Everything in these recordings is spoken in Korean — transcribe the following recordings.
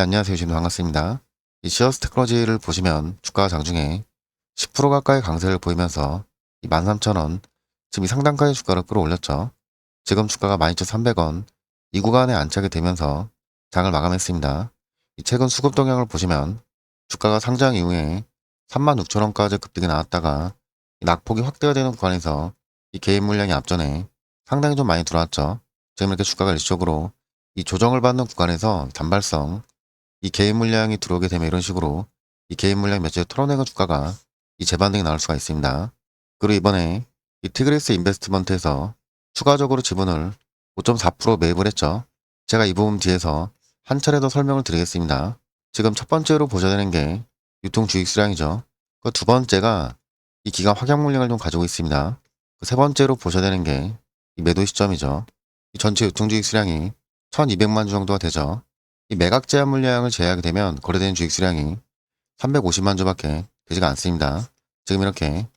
네, 안녕하세요. 주님 반갑습니다. 이 시어스 테크놀로지를 보시면 주가가 장중에 10% 가까이 강세를 보이면서 이 13,000원, 지금 이 상단까지 주가를 끌어올렸죠. 지금 주가가 12,300원, 이 구간에 안착이 되면서 장을 마감했습니다. 이 최근 수급 동향을 보시면 주가가 상장 이후에 36,000원까지 급등이 나왔다가 이 낙폭이 확대가 되는 구간에서 이 개인 물량이 앞전에 상당히 좀 많이 들어왔죠. 지금 이렇게 주가가 일시적으로 이 조정을 받는 구간에서 단발성 이 개인 물량이 들어오게 되면 이런 식으로 이 개인 물량 몇째 털어내는 주가가 이 재반등이 나올 수가 있습니다. 그리고 이번에 이 티그리스 인베스트먼트에서 추가적으로 지분을 5.4% 매입을 했죠. 제가 이 부분 뒤에서 한 차례 더 설명을 드리겠습니다. 지금 첫 번째로 보셔야 되는 게 유통 주익 수량이죠. 그 두 번째가 이 기간 확약 물량을 좀 가지고 있습니다. 그 세 번째로 보셔야 되는 게 이 매도 시점이죠. 이 전체 유통 주익 수량이 1200만 주 정도가 되죠. 이 매각 제한 물량을 제외하게 되면 거래되는 주익 수량이 350만 주밖에 되지가 않습니다. 지금 이렇게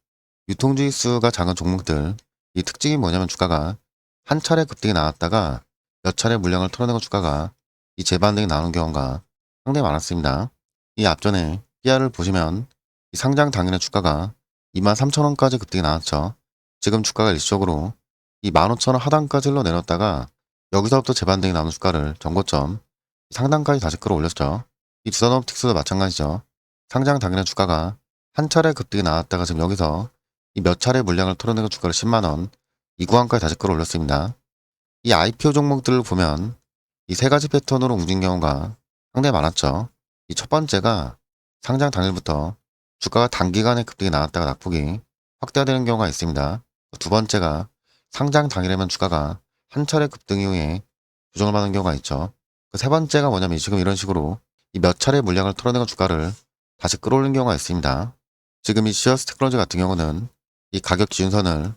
유통주의 수가 작은 종목들 이 특징이 뭐냐면 주가가 한 차례 급등이 나왔다가 몇 차례 물량을 털어내고 주가가 이 재반등이 나오는 경우가 상당히 많았습니다. 이 앞전에 PR을 보시면 이 상장 당일의 주가가 23,000원까지 급등이 나왔죠. 지금 주가가 일시적으로 이 15,000원 하단까지 흘러내렸다가 여기서부터 재반등이 나오는 주가를 전고점 상단까지 다시 끌어올렸죠. 이 두산업틱스도 마찬가지죠. 상장 당일의 주가가 한 차례 급등이 나왔다가 지금 여기서 이 몇 차례 물량을 털어내고 주가를 10만원 이 구간까지 다시 끌어올렸습니다. 이 IPO 종목들을 보면 이 세 가지 패턴으로 움직인 경우가 상당히 많았죠. 이 첫 번째가 상장 당일부터 주가가 단기간에 급등이 나왔다가 낙폭이 확대되는 경우가 있습니다. 두 번째가 상장 당일에만 주가가 한 차례 급등 이후에 조정을 받는 경우가 있죠. 그 세 번째가 뭐냐면 지금 이런 식으로 이 몇 차례 물량을 털어내고 주가를 다시 끌어올린 경우가 있습니다. 지금 이 시어스 테크놀로지 같은 경우는 이 가격 기준선을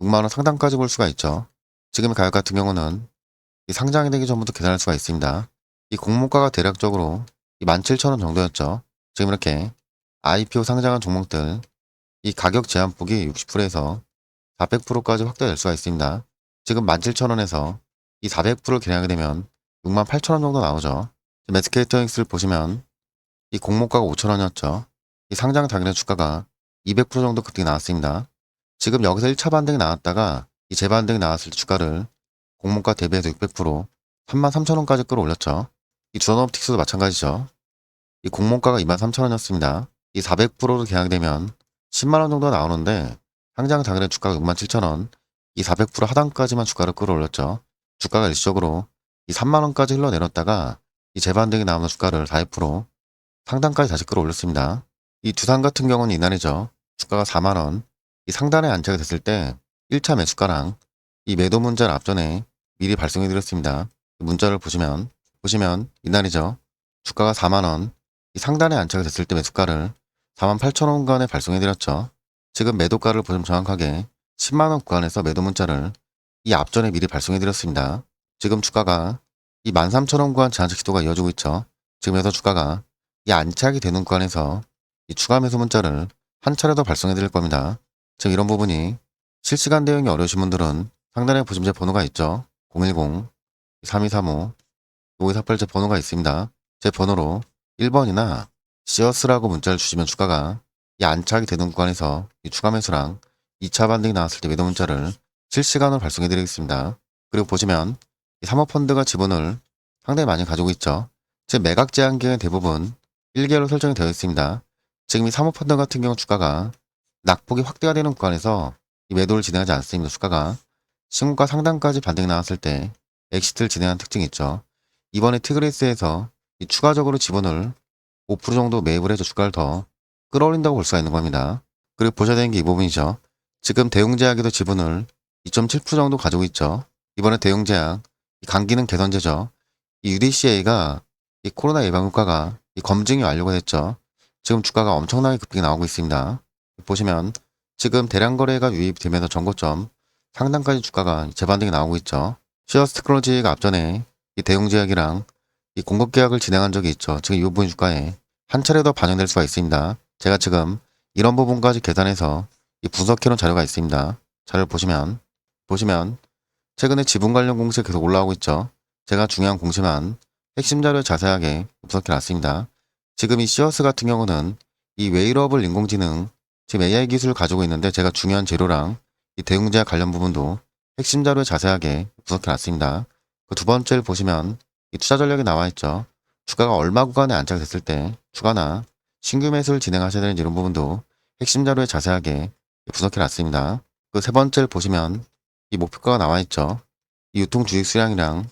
6만원 상단까지 볼 수가 있죠. 지금의 가격 같은 경우는 이 상장이 되기 전부터 계산할 수가 있습니다. 이 공모가가 대략적으로 이 17,000원 정도였죠. 지금 이렇게 IPO 상장한 종목들 이 가격 제한폭이 60%에서 400%까지 확대될 수가 있습니다. 지금 17,000원에서 이 400%를 계량하게 되면 68,000원 정도 나오죠. 매스케이터닉스를 보시면 이 공모가가 5,000원이었죠. 이 상장 당일의 주가가 200% 정도 급등이 나왔습니다. 지금 여기서 1차 반등이 나왔다가 이 재반등이 나왔을 때 주가를 공모가 대비해서 600% 33,000원까지 끌어올렸죠. 이 두산업틱스도 마찬가지죠. 이 공모가가 23,000원이었습니다. 이 400%로 계약되면 10만 원 정도 나오는데 상장 당일의 주가가 67,000원 이 400% 하단까지만 주가를 끌어올렸죠. 주가가 일시적으로 이 3만 원까지 흘러내렸다가 이 재반등이 나오는 주가를 4% 상단까지 다시 끌어올렸습니다. 이 두산 같은 경우는 이날이죠. 주가가 4만 원 이 상단에 안착이 됐을 때 1차 매수가랑 이 매도 문자를 앞전에 미리 발송해 드렸습니다. 문자를 보시면 보시면 이날이죠. 주가가 4만 원 이 상단에 안착이 됐을 때 매수가를 4만 8천 원간에 발송해 드렸죠. 지금 매도가를 보시면 정확하게 10만 원 구간에서 매도 문자를 이 앞전에 미리 발송해 드렸습니다. 지금 주가가 이 13,000원 구간 제한적 기도가 이어지고 있죠. 지금 여기서 주가가 이 안착이 되는 구간에서 이 추가 매수 문자를 한 차례 더 발송해 드릴 겁니다. 지금 이런 부분이 실시간 대응이 어려우신 분들은 상단에 보시면 제 번호가 있죠. 010-3235-5248제 번호가 있습니다. 제 번호로 1번이나 시어스라고 문자를 주시면 주가가 이 안착이 되는 구간에서 이 추가 매수랑 2차 반등이 나왔을 때 매도 문자를 실시간으로 발송해 드리겠습니다. 그리고 보시면 이 사모펀드가 지분을 상당히 많이 가지고 있죠. 즉 매각 제한 기간 대부분 1개월로 설정이 되어 있습니다. 지금 이 사모펀드 같은 경우 주가가 낙폭이 확대가 되는 구간에서 이 매도를 진행하지 않습니다. 주가가 신고가 상단까지 반등이 나왔을 때 엑시트를 진행한 특징이 있죠. 이번에 티그리스에서 이 추가적으로 지분을 5% 정도 매입을 해서 주가를 더 끌어올린다고 볼 수가 있는 겁니다. 그리고 보셔야 되는 게 이 부분이죠. 지금 대웅제약에도 지분을 2.7% 정도 가지고 있죠. 이번에 대웅제약 이 강기능 개선제죠. 이 UDCA가 이 코로나 예방 효과가 이 검증이 완료가 됐죠. 지금 주가가 엄청나게 급등이 나오고 있습니다. 보시면 지금 대량 거래가 유입되면서 전고점 상단까지 주가가 재반등이 나오고 있죠. 시어스 테크놀로지가 앞전에 이 대웅제약이랑 이 공급 계약을 진행한 적이 있죠. 지금 이 부분 주가에 한 차례 더 반영될 수가 있습니다. 제가 지금 이런 부분까지 계산해서 이 분석해놓은 자료가 있습니다. 자료를 보시면 보시면 최근에 지분 관련 공시 계속 올라오고 있죠. 제가 중요한 공시만 핵심 자료 자세하게 분석해 놨습니다. 지금 이 시어스 같은 경우는 이 웨이러블 인공지능 지금 AI 기술을 가지고 있는데 제가 중요한 재료랑 이 대웅제약 관련 부분도 핵심 자료에 자세하게 분석해 놨습니다. 그 두 번째를 보시면 이 투자 전략이 나와 있죠. 주가가 얼마 구간에 안착 됐을 때 주가나 신규 매수를 진행하셔야 되는지 이런 부분도 핵심 자료에 자세하게 분석해 놨습니다. 그 세 번째를 보시면 이 목표가가 나와 있죠. 이 유통 주식 수량이랑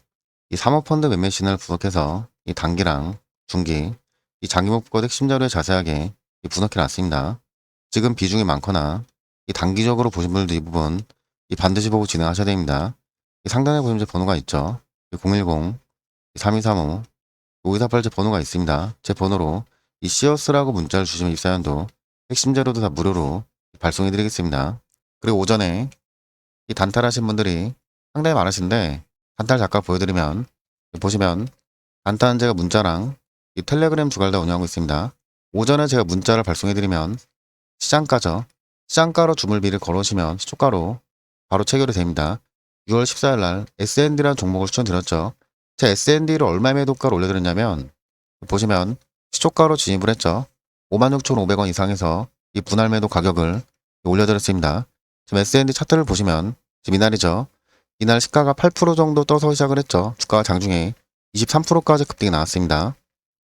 이 사모펀드 매매 신을 분석해서 이 단기랑 중기, 이 장기 목표가 핵심 자료에 자세하게 이 분석해 놨습니다. 지금 비중이 많거나 이 단기적으로 보신 분들도 이 부분 이 반드시 보고 진행하셔야 됩니다. 이 상단에 보시면 제 번호가 있죠. 010, 3235, 5248 제 번호가 있습니다. 제 번호로 이 시어스라고 문자를 주시면 입사연도 핵심 자료도 다 무료로 발송해 드리겠습니다. 그리고 오전에 이 단탈하신 분들이 상당히 많으신데 단탈 잠깐 보여드리면 보시면 단타는 제가 문자랑 이 텔레그램 주간 다 운영하고 있습니다. 오전에 제가 문자를 발송해드리면 시장가죠. 시장가로 주물비를 걸어오시면 시초가로 바로 체결이 됩니다. 6월 14일 날 SND라는 종목을 추천드렸죠. 제 SND를 얼마 매도가로 올려드렸냐면 보시면 시초가로 진입을 했죠. 56,500원 이상에서 이 분할 매도 가격을 올려드렸습니다. 지금 SND 차트를 보시면 지금 이날이죠. 이날 시가가 8% 정도 떠서 시작을 했죠. 주가가 장중에 23%까지 급등이 나왔습니다.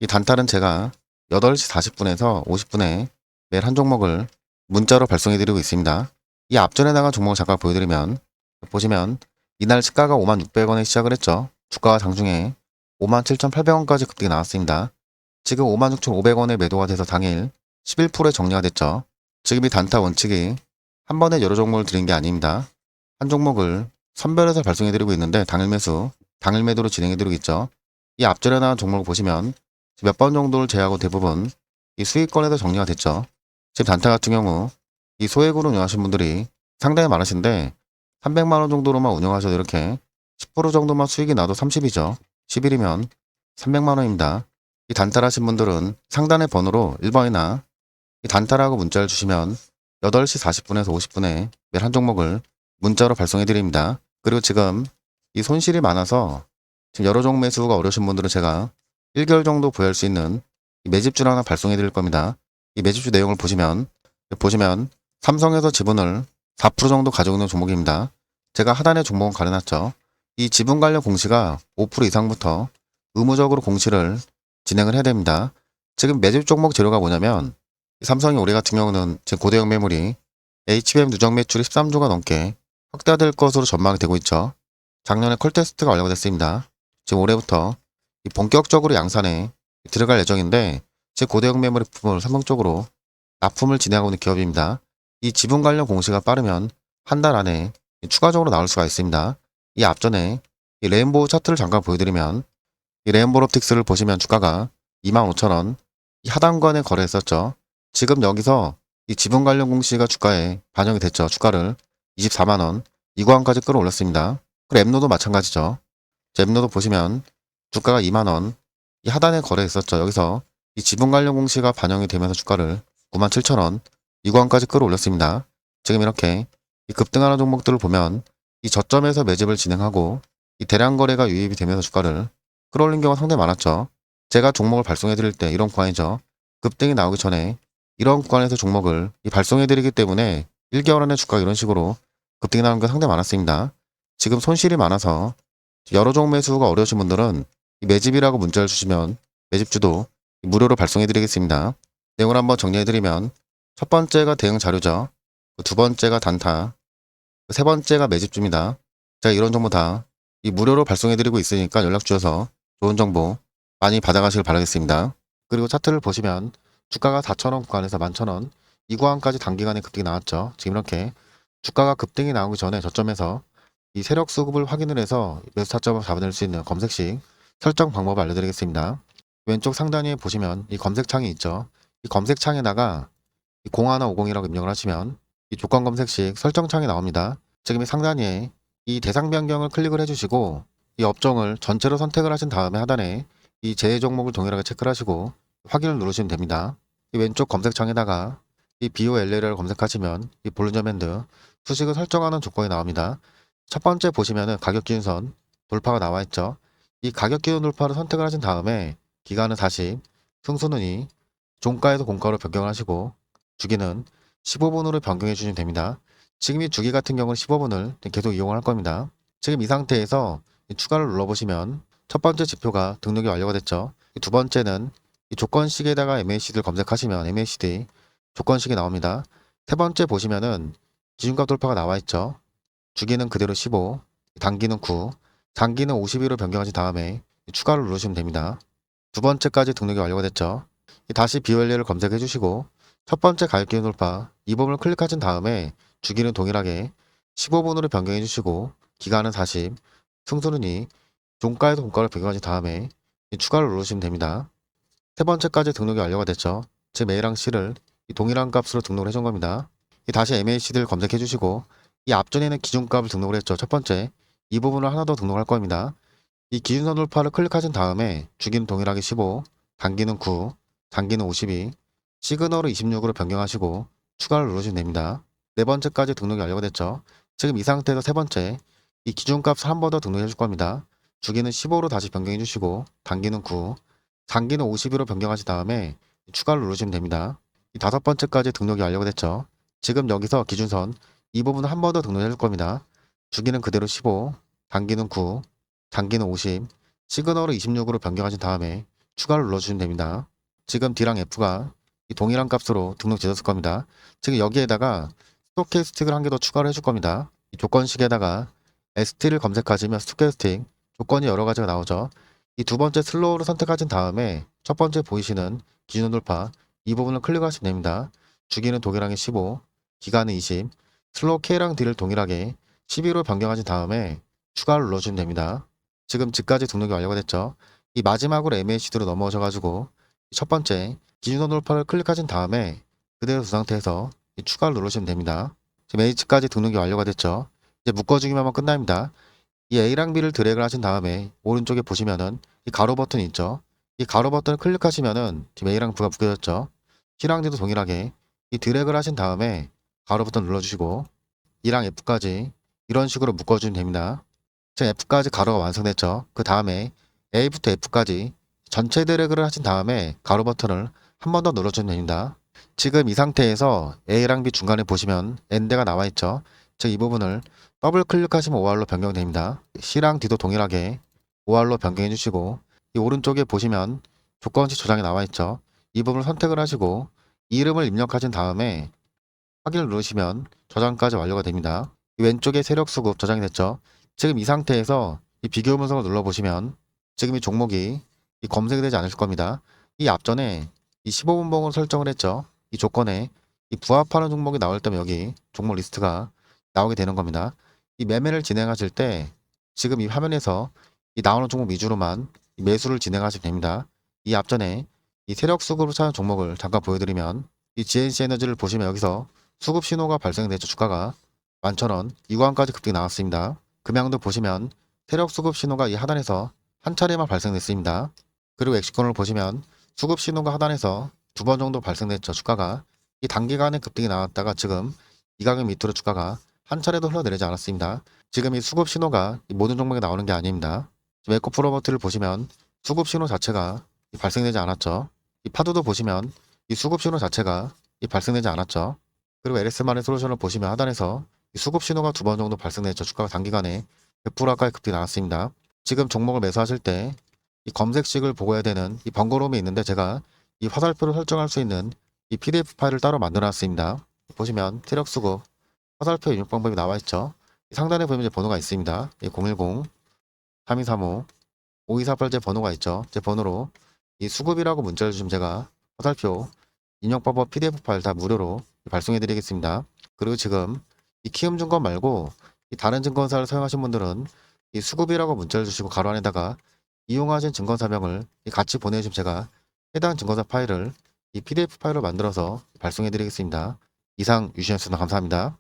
이 단타는 제가 8시 40분에서 50분에 매일 한 종목을 문자로 발송해드리고 있습니다. 이 앞전에 나간 종목을 잠깐 보여드리면 보시면 이날 시가가 56,600원에 시작을 했죠. 주가가 장중에 57,800원까지 급등이 나왔습니다. 지금 56,500원에 매도가 돼서 당일 11%에 정리가 됐죠. 지금 이 단타 원칙이 한 번에 여러 종목을 드린 게 아닙니다. 한 종목을 선별해서 발송해드리고 있는데 당일 매수, 당일 매도로 진행해드리고 있죠. 이 앞전에 나온 종목을 보시면 몇 번 정도를 제외하고 대부분 이 수익권에도 정리가 됐죠. 지금 단타 같은 경우 이 소액으로 운영하신 분들이 상당히 많으신데 300만 원 정도로만 운영하셔도 이렇게 10% 정도만 수익이 나도 30이죠. 10일이면 300만 원입니다. 이 단타하신 분들은 상단의 번호로 1번이나 이 단타라고 문자를 주시면 8시 40분에서 50분에 매일 한 종목을 문자로 발송해 드립니다. 그리고 지금 이 손실이 많아서 지금 여러 종목 매수가 어려우신 분들은 제가 1개월 정도 보유할 수 있는 이 매집주를 하나 발송해 드릴 겁니다. 이 매집주 내용을 보시면 보시면 삼성에서 지분을 4% 정도 가지고 있는 종목입니다. 제가 하단에 종목은 가려놨죠. 이 지분 관련 공시가 5% 이상부터 의무적으로 공시를 진행을 해야 됩니다. 지금 매집 종목 재료가 뭐냐면 삼성이 올해 같은 경우는 지금 고대형 매물이 HBM 누적 매출이 13조가 넘게 확대될 것으로 전망이 되고 있죠. 작년에 컬 테스트가 완료가 됐습니다. 지금 올해부터 이 본격적으로 양산에 들어갈 예정인데 제 고대형 부분을 삼성 쪽으로 납품을 진행하고 있는 기업입니다. 이 지분 관련 공시가 빠르면 한 달 안에 추가적으로 나올 수가 있습니다. 이 앞전에 이 레인보우 차트를 잠깐 보여드리면 이 레인보우 옵틱스를 보시면 주가가 25,000원 이 하단권에 거래했었죠. 지금 여기서 이 지분 관련 공시가 주가에 반영이 됐죠. 주가를 24만원 이 구간까지 끌어올렸습니다. 그리고 앱노도 마찬가지죠. 앱노도 보시면 주가가 2만원 이 하단에 거래했었죠. 여기서 이 지분 관련 공시가 반영이 되면서 주가를 97,000원 이 구간까지 끌어올렸습니다. 지금 이렇게 이 급등하는 종목들을 보면 이 저점에서 매집을 진행하고 이 대량 거래가 유입이 되면서 주가를 끌어올린 경우가 상당히 많았죠. 제가 종목을 발송해 드릴 때 이런 구간이죠. 급등이 나오기 전에 이런 구간에서 종목을 이 발송해 드리기 때문에 1개월 안에 주가가 이런 식으로 나오는 게 상당히 많았습니다. 지금 손실이 많아서 여러 종목 매수가 어려우신 분들은 이 매집이라고 문자를 주시면 매집주도 무료로 발송해 드리겠습니다. 내용을 한번 정리해 드리면 첫 번째가 대응 자료죠. 그두 번째가 단타, 그세 번째가 매집주입니다. 제가 이런 정보 다 이 무료로 발송해 드리고 있으니까 연락 주셔서 좋은 정보 많이 받아가시길 바라겠습니다. 그리고 차트를 보시면 주가가 4,000원 구간에서 11,000원 이 구간까지 단기간에 급등이 나왔죠. 지금 이렇게 주가가 급등이 나오기 전에 저점에서 이 세력 수급을 확인을 해서 매수 타점을 잡아낼 수 있는 검색식 설정 방법을 알려드리겠습니다. 왼쪽 상단에 보시면 이 검색창이 있죠. 이 검색창에다가 이 0150이라고 입력을 하시면 이 조건 검색식 설정창이 나옵니다. 지금 이 상단에 이 대상 변경을 클릭을 해주시고 이 업종을 전체로 선택을 하신 다음에 하단에 이 제외 종목을 동일하게 체크를 하시고 확인을 누르시면 됩니다. 이 왼쪽 검색창에다가 이 BOLL을 검색하시면 이 핸드 수식을 설정하는 조건이 나옵니다. 첫 번째 보시면은 가격 기준선 돌파가 나와 있죠. 이 가격 기준 돌파를 선택을 하신 다음에 기간은 40, 승수는이 종가에서 공가로 변경하시고 주기는 15분으로 변경해 주시면 됩니다. 지금 이 주기 같은 경우는 15분을 계속 이용할 겁니다. 지금 이 상태에서 이 추가를 눌러보시면 첫 번째 지표가 등록이 완료가 됐죠. 이두 번째는 이 조건식에다가 MACD를 검색하시면 MACD 조건식이 나옵니다. 세 번째 보시면은 기준값 돌파가 나와 있죠. 주기는 그대로 15, 단기는 9, 장기는 52로 변경하신 다음에 추가를 누르시면 됩니다. 두 번째까지 등록이 완료가 됐죠. 다시 비원리를 검색해 주시고 첫 번째 가격 기준 돌파 이 부분을 클릭하신 다음에 주기는 동일하게 15분으로 변경해 주시고 기간은 40, 승수는 2, 종가에서 공가를 변경하신 다음에 이 추가를 누르시면 됩니다. 세 번째까지 등록이 완료가 됐죠. 지금 A랑 C를 이 동일한 값으로 등록을 해준 겁니다. 이 다시 MACD를 검색해 주시고 이 앞전에는 기준값을 등록을 했죠. 첫 번째 이 부분을 하나 더 등록할 겁니다. 이 기준선 돌파를 클릭하신 다음에 주기는 동일하게 15, 단기는 9, 장기는 52, 시그널을 26으로 변경하시고 추가를 누르시면 됩니다. 네 번째까지 등록이 완료가 됐죠. 지금 이 상태에서 세 번째 이 기준값을 한 번 더 등록해 줄 겁니다. 주기는 15로 다시 변경해 주시고 단기는 9, 장기는 52로 변경하신 다음에 추가를 누르시면 됩니다. 이 다섯 번째까지 등록이 완료가 됐죠. 지금 여기서 기준선 이 부분을 한번 더 등록해 줄 겁니다. 주기는 그대로 15, 단기는 9, 장기는 50, 시그널을 26으로 변경하신 다음에 추가를 눌러주시면 됩니다. 지금 D랑 F가 이 동일한 값으로 등록되었을 겁니다. 지금 여기에다가 스토캐스틱을 한 개 더 추가를 해줄 겁니다. 이 조건식에다가 ST를 검색하시면 스토캐스틱 조건이 여러 가지가 나오죠. 이 두 번째 슬로우를 선택하신 다음에 첫 번째 보이시는 기준 돌파 이 부분을 클릭하시면 됩니다. 주기는 동일하게 15, 기간은 20, 슬로우 K랑 D를 동일하게 12로 변경하신 다음에 추가를 눌러주면 됩니다. 지금 지까지 등록이 완료가 됐죠. 이 마지막으로 MACD로 넘어오셔가지고 첫 번째 기준선 돌파를 클릭하신 다음에 그대로 두 상태에서 이 추가를 누르시면 됩니다. 지금 H까지 등록이 완료가 됐죠. 이제 묶어주기만 하면 끝납니다. 이 A랑 B를 드래그를 하신 다음에 오른쪽에 보시면은 이 가로 버튼이 있죠. 이 가로 버튼을 클릭하시면은 지금 A랑 B가 묶여졌죠. C랑 D도 동일하게 이 드래그를 하신 다음에 가로 버튼 눌러주시고 E랑 F까지 이런 식으로 묶어주면 됩니다. 지금 F까지 가로가 완성됐죠. 그 다음에 A부터 F까지 전체 드래그를 하신 다음에 가로 버튼을 한 번 더 눌러주면 됩니다. 지금 이 상태에서 A랑 B 중간에 보시면 N대가 나와 있죠. 즉 이 부분을 더블 클릭하시면 OR로 변경됩니다. C랑 D도 동일하게 OR로 변경해 주시고 이 오른쪽에 보시면 조건식 저장이 나와 있죠. 이 부분을 선택을 하시고 이름을 입력하신 다음에 확인을 누르시면 저장까지 완료가 됩니다. 이 왼쪽에 세력 수급 저장이 됐죠. 지금 이 상태에서 이 비교 분석을 눌러보시면 지금 이 종목이 이 검색이 되지 않을 겁니다. 이 앞전에 이 15분봉을 설정을 했죠. 이 조건에 이 부합하는 종목이 나올 때면 여기 종목 리스트가 나오게 되는 겁니다. 이 매매를 진행하실 때 지금 이 화면에서 이 나오는 종목 위주로만 이 매수를 진행하시면 됩니다. 이 앞전에 이 세력 수급을 찾은 종목을 잠깐 보여드리면 이 GNC 에너지를 보시면 여기서 수급 신호가 발생되죠. 주가가 11,000원 이구간까지 급등이 나왔습니다. 금양도 보시면 세력 수급 신호가 이 하단에서 한 차례만 발생됐습니다. 그리고 엑시콘을 보시면 수급 신호가 하단에서 두 번 정도 발생됐죠. 주가가 이 단기간에 급등이 나왔다가 지금 이 가격 밑으로 주가가 한 차례도 흘러내리지 않았습니다. 지금 이 수급 신호가 이 모든 종목에 나오는 게 아닙니다. 지금 에코 프로버트를 보시면 수급 신호 자체가 이 발생되지 않았죠. 이 파도도 보시면 이 수급 신호 자체가 이 발생되지 않았죠. 그리고 LS만의 솔루션을 보시면 하단에서 이 수급 신호가 두 번 정도 발생됐죠. 주가가 단기간에 100% 가까이 급등이 나왔습니다. 지금 종목을 매수하실 때 이 검색식을 보고 해야 되는 이 번거로움이 있는데 제가 이 화살표를 설정할 수 있는 이 PDF 파일을 따로 만들어 놨습니다. 보시면 세력 수급 화살표 입력 방법이 나와 있죠. 이 상단에 보면 이제 번호가 있습니다. 이010 3235 5248제 번호가 있죠. 제 번호로 이 수급이라고 문자를 주시면 제가 화살표 인용 방법 PDF 파일 다 무료로 발송해 드리겠습니다. 그리고 지금 이 키움 증권 말고 이 다른 증권사를 사용하신 분들은 이 수급이라고 문자를 주시고 가로 안에다가 이용하신 증권사명을 이 같이 보내주시면 제가 해당 증권사 파일을 이 PDF 파일로 만들어서 발송해 드리겠습니다. 이상 유시현습니다 감사합니다.